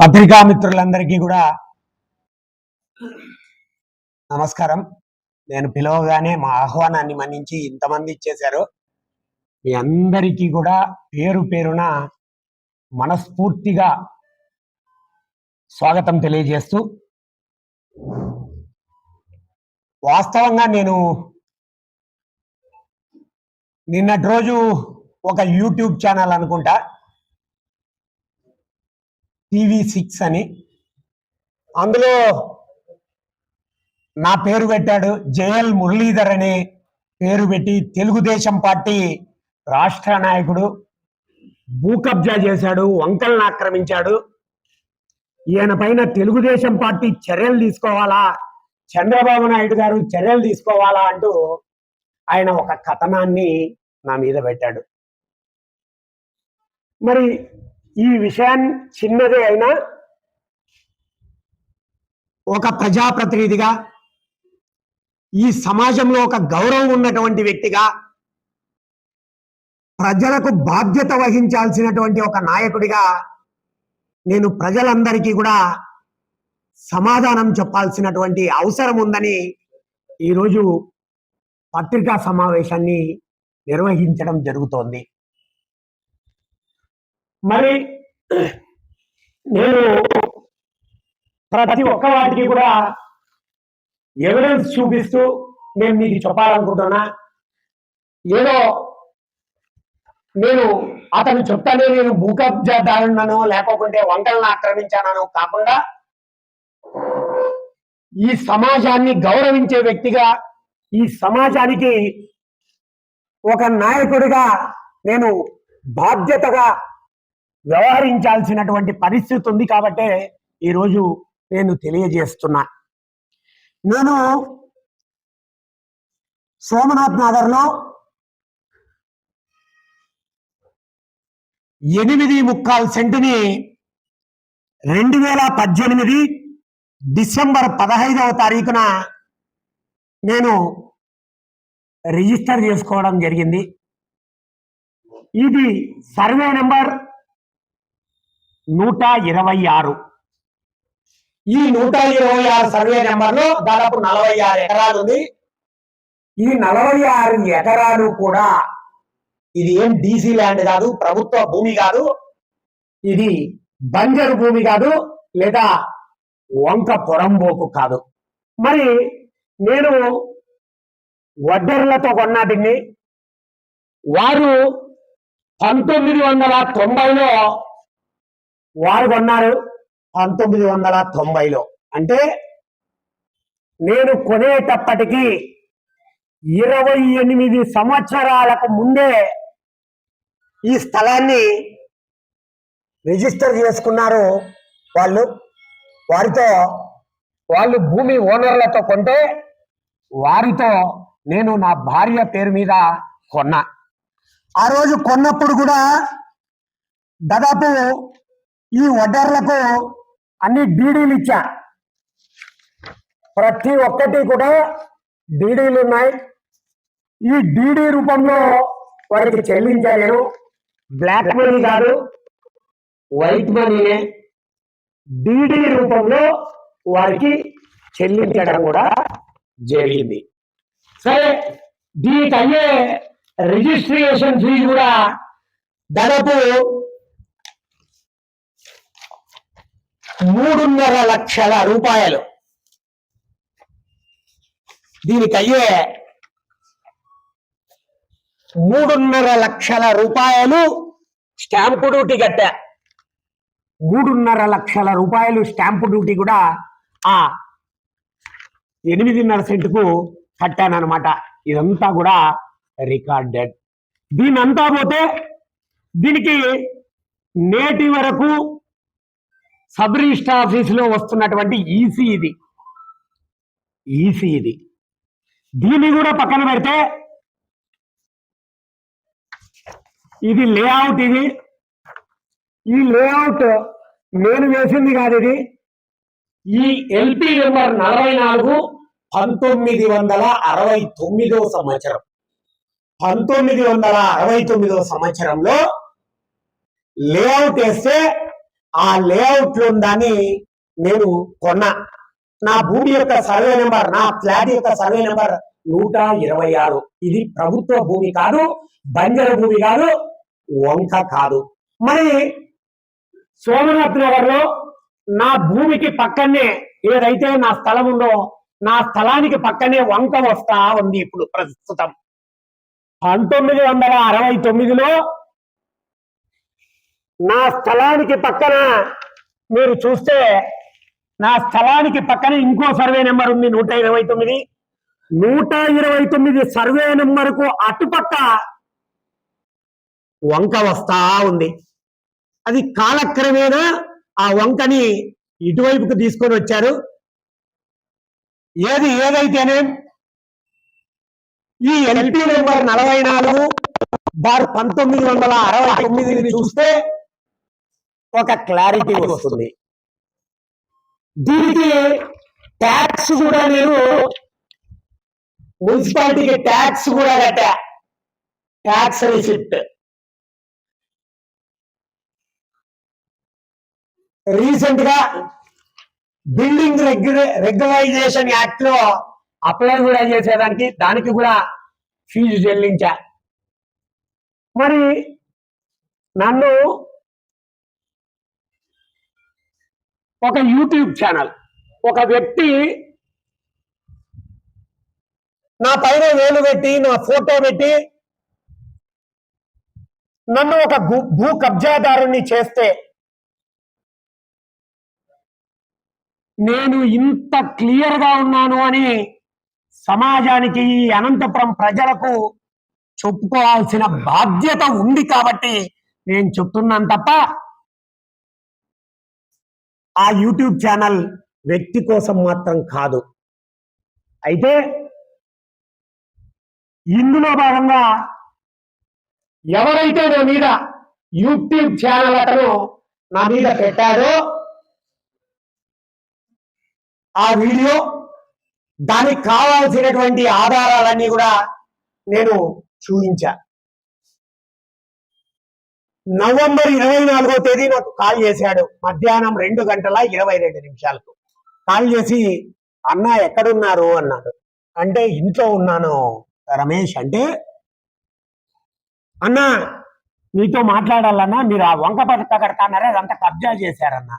పత్రికా మిత్రులందరికీ కూడా నమస్కారం. నేను పిలవగానే మా ఆహ్వానాన్ని మన్నించి ఇంతమంది ఇచ్చేశారు. మీ అందరికీ కూడా పేరు పేరున మనస్ఫూర్తిగా స్వాగతం తెలియజేస్తూ వాస్తవంగా నేను నిన్నటి రోజు ఒక యూట్యూబ్ ఛానల్ అనుకుంటా. టీవీ సిక్స్ అని. అందులో నా పేరు పెట్టాడు జేఎల్ మురళీధర్ అనే పేరు పెట్టి తెలుగుదేశం పార్టీ రాష్ట్ర నాయకుడు. భూ కబ్జా చేశాడు వంకలను ఆక్రమించాడు. ఈయన పైన తెలుగుదేశం పార్టీ చర్యలు తీసుకోవాలా చంద్రబాబు నాయుడు గారు చర్యలు తీసుకోవాలా అంటూ ఆయన ఒక కథనాన్ని నా మీద పెట్టాడు. మరి ఈ విషయాన్ని చిన్నదే అయినా ఒక ప్రజాప్రతినిధిగా ఈ సమాజంలో ఒక గౌరవం ఉన్నటువంటి వ్యక్తిగా ప్రజలకు బాధ్యత వహించాల్సినటువంటి ఒక నాయకుడిగా నేను ప్రజలందరికీ కూడా సమాధానం చెప్పాల్సినటువంటి అవసరం ఉందని ఈరోజు పత్రికా సమావేశాన్ని నిర్వహించడం జరుగుతోంది. మరి నేను ప్రతి ఒక్క వాటికి కూడా ఎవిడెన్స్ చూపిస్తూ నేను మీకు చెప్పాలనుకుంటున్నా. ఏదో నేను అతను చెప్తానే నేను భూకబ్జాదారున్నాను లేకపోతే వంకలను ఆక్రమించానను కాకుండా ఈ సమాజాన్ని గౌరవించే వ్యక్తిగా ఈ సమాజానికి ఒక నాయకుడిగా నేను బాధ్యతగా వ్యవహరించాల్సినటువంటి పరిస్థితి ఉంది కాబట్టే ఈరోజు నేను తెలియజేస్తున్నా. నేను సోమనాథ్ నగర్లో ఎనిమిది ముక్కాల్ సెంటుని రెండు వేల పద్దెనిమిది డిసెంబర్ పదహైదవ తారీఖున నేను రిజిస్టర్ చేసుకోవడం జరిగింది. ఇది సర్వే నెంబర్ నూట ఇరవై ఆరు. ఈ నూట ఇరవై ఆరు సర్వే నెంబర్లో దాదాపు నలభై ఆరు ఎకరాలు ఉంది ఈ నలభై ఆరు ఎకరాలు కూడా ఇది ఏం డీసీ ల్యాండ్ కాదు ప్రభుత్వ భూమి కాదు. ఇది బంజరు భూమి కాదు లేదా వంక పొరంబోకు కాదు. మరి నేను వడ్డర్లతో కొన్నా దీన్ని. వారు పంతొమ్మిది వందల తొంభైలో వారు కొన్నారు పంతొమ్మిది వందల తొంభైలో. అంటే నేను కొనేటప్పటికి ఇరవై ఎనిమిది సంవత్సరాలకు ముందే ఈ స్థలాన్ని రిజిస్టర్ చేసుకున్నారు వాళ్ళు. వారితో వాళ్ళు భూమి ఓనర్లతో కొంటే వారితో నేను నా భార్య పేరు మీద కొన్నా. ఆ రోజు కొన్నప్పుడు కూడా దాదాపు ఈ వడ్డర్లకు అన్ని డీడీలు ఇచ్చా. ప్రతి ఒక్కటి కూడా డీడీలు ఉన్నాయి. ఈ డీడీ రూపంలో వారికి చెల్లించా నేను బ్లాక్ మనీ కాదు వైట్ మనీనే. డీడీ రూపంలో వారికి చెల్లించడం కూడా జరిగింది. సరే దీనికి అయ్యే రిజిస్ట్రేషన్ ఫీజు కూడా దాదాపు మూడున్నర లక్షల రూపాయలు. దీనికి అయ్యే మూడున్నర లక్షల రూపాయలు స్టాంపు డ్యూటీ కట్టా. మూడున్నర లక్షల రూపాయలు స్టాంపు డ్యూటీ కూడా ఆ ఎనిమిదిన్నర సెంటుకు కట్టానమాట ఇదంతా కూడా రికార్డెడ్. దీని అంతా పోతే దీనికి నేటి వరకు సబ్ రిజిస్టర్ ఆఫీసులో వస్తున్నటువంటి ఈసీ ఇది. ఈసీ ఇది. దీన్ని కూడా పక్కన పెడితే ఇది లేఅవుట్ ఇది. ఈ లేఅవుట్ నేను వేసింది కాదు ఇది. ఈ ఎల్పి నెంబర్ నలభై నాలుగు పంతొమ్మిది వందల అరవై తొమ్మిదో సంవత్సరం. పంతొమ్మిది వందల అరవై తొమ్మిదో సంవత్సరంలో లేఅవుట్ వేస్తే ఆ లేఅవుట్లో దాన్ని నేను కొన్నా. నా భూమి యొక్క సర్వే నెంబర్ నా ఫ్లాట్ యొక్క సర్వే నెంబర్ నూట ఇరవై ఆరు. ఇది ప్రభుత్వ భూమి కాదు బంజర భూమి కాదు వంక కాదు. మరి సోమనాథ్ నగర్లో నా భూమికి పక్కనే ఏదైతే నా స్థలం ఉందో నా స్థలానికి పక్కనే వంక వస్తా ఉంది ఇప్పుడు ప్రస్తుతం. పంతొమ్మిది వందల అరవై తొమ్మిదిలో నా స్థలానికి పక్కన మీరు చూస్తే నా స్థలానికి పక్కన ఇంకో సర్వే నెంబర్ ఉంది నూట ఇరవై తొమ్మిది. నూట ఇరవై తొమ్మిది సర్వే నెంబర్కు అటుపక్క వంక వస్తా ఉంది. అది కాలక్రమేణా ఆ వంకని ఇటువైపుకు తీసుకొని వచ్చారు. ఏది ఏదైతేనే ఈ ఎల్పి నెంబర్ నలభై నాలుగు బార్ పంతొమ్మిది వందల అరవై తొమ్మిదిని చూస్తే ఒక క్లారిటీ వస్తుంది. దీనికి ట్యాక్స్ కూడా నేను మున్సిపాలిటీకి ట్యాక్స్ కూడా కట్టా. ట్యాక్స్ రిసిప్ట్ రీసెంట్గా బిల్డింగ్ రెగ్యులైజేషన్ యాక్ట్లో అప్లై కూడా చేసేదానికి దానికి కూడా ఫీజు చెల్లించా. మరి నన్ను ఒక యూట్యూబ్ ఛానల్. ఒక వ్యక్తి నా పైన వేలు పెట్టి నా ఫోటో పెట్టి నన్ను ఒక భూ- భూ కబ్జాదారుణ్ణి చేస్తే నేను ఇంత క్లియర్గా ఉన్నాను అని సమాజానికి ఈ అనంతపురం ప్రజలకు చెప్పుకోవాల్సిన బాధ్యత ఉంది కాబట్టి నేను చెప్తున్నాను తప్ప ఆ యూట్యూబ్ ఛానల్ వ్యక్తి కోసం మాత్రం కాదు. అయితే ఇందులో భాగంగా ఎవరైతే నా మీద యూట్యూబ్ ఛానల్ అతను నా మీద పెట్టాడో ఆ వీడియో దానికి కావాల్సినటువంటి ఆధారాలన్నీ కూడా నేను చూపించా. నవంబర్ ఇరవై నాలుగో తేదీ నాకు కాల్ చేశాడు. మధ్యాహ్నం రెండు గంటల ఇరవై రెండు నిమిషాలకు. కాల్ చేసి అన్న ఎక్కడున్నారు? అన్నాడు. అంటే ఇంట్లో ఉన్నాను రమేష్. అంటే అన్న మీతో మాట్లాడాలన్నా మీరు ఆ వంక పథక కడతాన్నారే అదంతా కబ్జా చేశారన్న.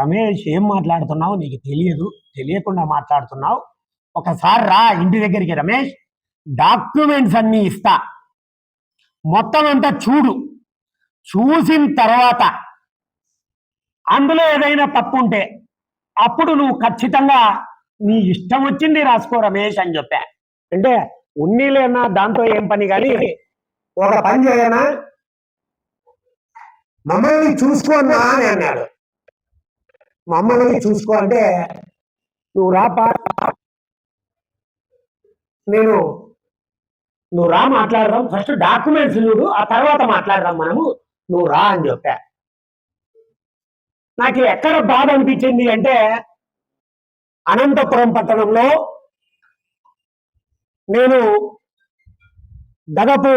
రమేష్ ఏం మాట్లాడుతున్నావు? నీకు తెలియదు. తెలియకుండా మాట్లాడుతున్నావు. ఒకసారి రా ఇంటి దగ్గరికి రమేష్. డాక్యుమెంట్స్ అన్ని ఇస్తా. మొత్తం అంతా చూడు. చూసిన తర్వాత అందులో ఏదైనా తప్పు ఉంటే అప్పుడు నువ్వు ఖచ్చితంగా నీ ఇష్టం వచ్చింది రాసుకో రమేష్ అని చెప్పా. అంటే ఉన్నీలేనా దాంతో ఏం పని కానీ ఒక పని చేయనా? మమ్మల్ని చూసుకోనా అని అన్నాడు. మమ్మల్ని చూసుకో అంటే నువ్వు రాపా నేను నువ్వు రా మాట్లాడదాం. ఫస్ట్ డాక్యుమెంట్స్ చూడు ఆ తర్వాత మాట్లాడదాం మనము. నువ్వు రా అని చెప్పా. నాకు ఎక్కడ బాధ అనిపించింది అంటే అనంతపురం పట్టణంలో నేను దాదాపు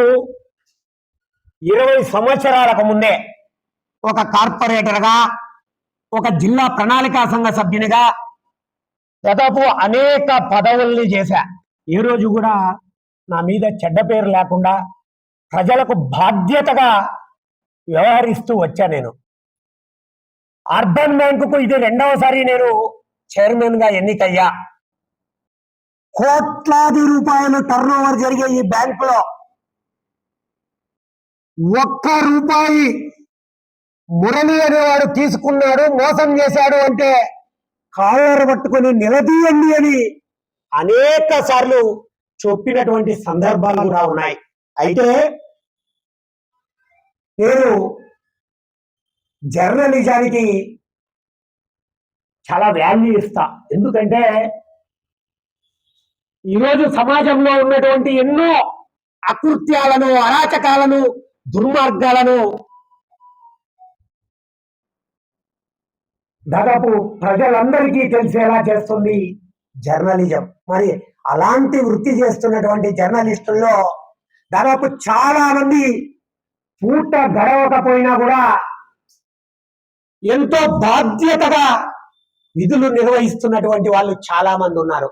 ఇరవై సంవత్సరాలకు ముందే ఒక కార్పొరేటర్గా ఒక జిల్లా ప్రణాళికా సంఘ సభ్యునిగా దాదాపు అనేక పదవుల్ని చేశా. ఏ రోజు కూడా నా మీద చెడ్డ పేరు లేకుండా ప్రజలకు బాధ్యతగా వ్యవహరిస్తూ వచ్చా నేను. అర్బన్ బ్యాంకుకు ఇది రెండవసారి నేను చైర్మన్గా ఎన్నికయ్యా. కోట్లాది రూపాయలు టర్న్ ఓవర్ జరిగే ఈ బ్యాంకులో ఒక్క రూపాయి మురళి అనేవాడు తీసుకున్నాడు మోసం చేశాడు అంటే కాళ్ళను పట్టుకొని నిలదీయండి అని అనేక సార్లు చెప్పినటువంటి సందర్భాలు కూడా ఉన్నాయి. అయితే నేను జర్నలిజానికి చాలా వాల్యూ ఇస్తా. ఎందుకంటే ఈరోజు సమాజంలో ఉన్నటువంటి ఎన్నో అకృత్యాలను అరాచకాలను దుర్మార్గాలను దాదాపు ప్రజలందరికీ తెలిసేలా చేస్తుంది జర్నలిజం. మరి అలాంటి వృత్తి చేస్తున్నటువంటి జర్నలిస్టుల్లో దాదాపు చాలా మంది పూట గడవకపోయినా కూడా ఎంతో బాధ్యతగా విధులు నిర్వహిస్తున్నటువంటి వాళ్ళు చాలా మంది ఉన్నారు.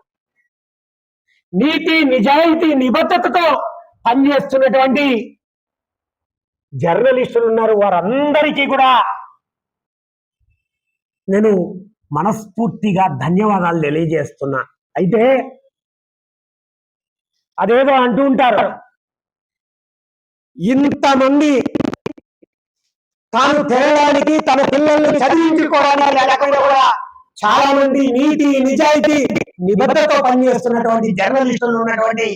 నీతి నిజాయితీ నిబద్ధతతో పనిచేస్తున్నటువంటి జర్నలిస్టులు ఉన్నారు. వారందరికీ కూడా నేను మనస్ఫూర్తిగా ధన్యవాదాలు తెలియజేస్తున్నా. అయితే అదేదో అంటూ ఉంటారు. ఇంతమంది తాను తినడానికి తన పిల్లల్ని చదివించుకోవడానికి లేకుండా కూడా చాలా మంది నీతి నిజాయితీ నిబద్ధతో పనిచేస్తున్నటువంటి జర్నలిస్టులు ఉన్నటువంటి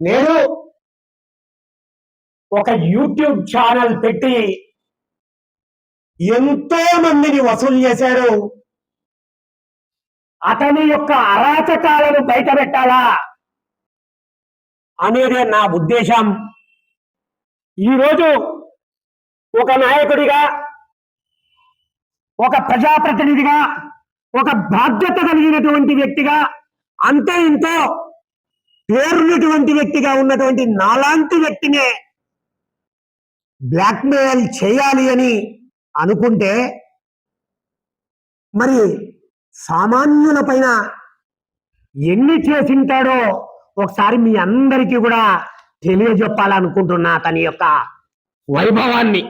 నేను ఒక యూట్యూబ్ ఛానల్ పెట్టి ఎంతో మందిని వసూలు చేశారు. అతని యొక్క అరాచకాలను బయట పెట్టాలా అనేదే నా ఉద్దేశం. ఈరోజు ఒక నాయకుడిగా ఒక ప్రజాప్రతినిధిగా ఒక బాధ్యత కలిగినటువంటి వ్యక్తిగా అంతే ఇంతో పేరున్నటువంటి వ్యక్తిగా ఉన్నటువంటి నాలాంటి వ్యక్తినే బ్లాక్మెయిల్ చేయాలి అని అనుకుంటే మరి సామాన్యుల పైన ఎన్ని చేసింటాడో ఒకసారి మీ అందరికీ కూడా తెలియజెప్పాలనుకుంటున్నా అతని యొక్క వైభవాన్ని.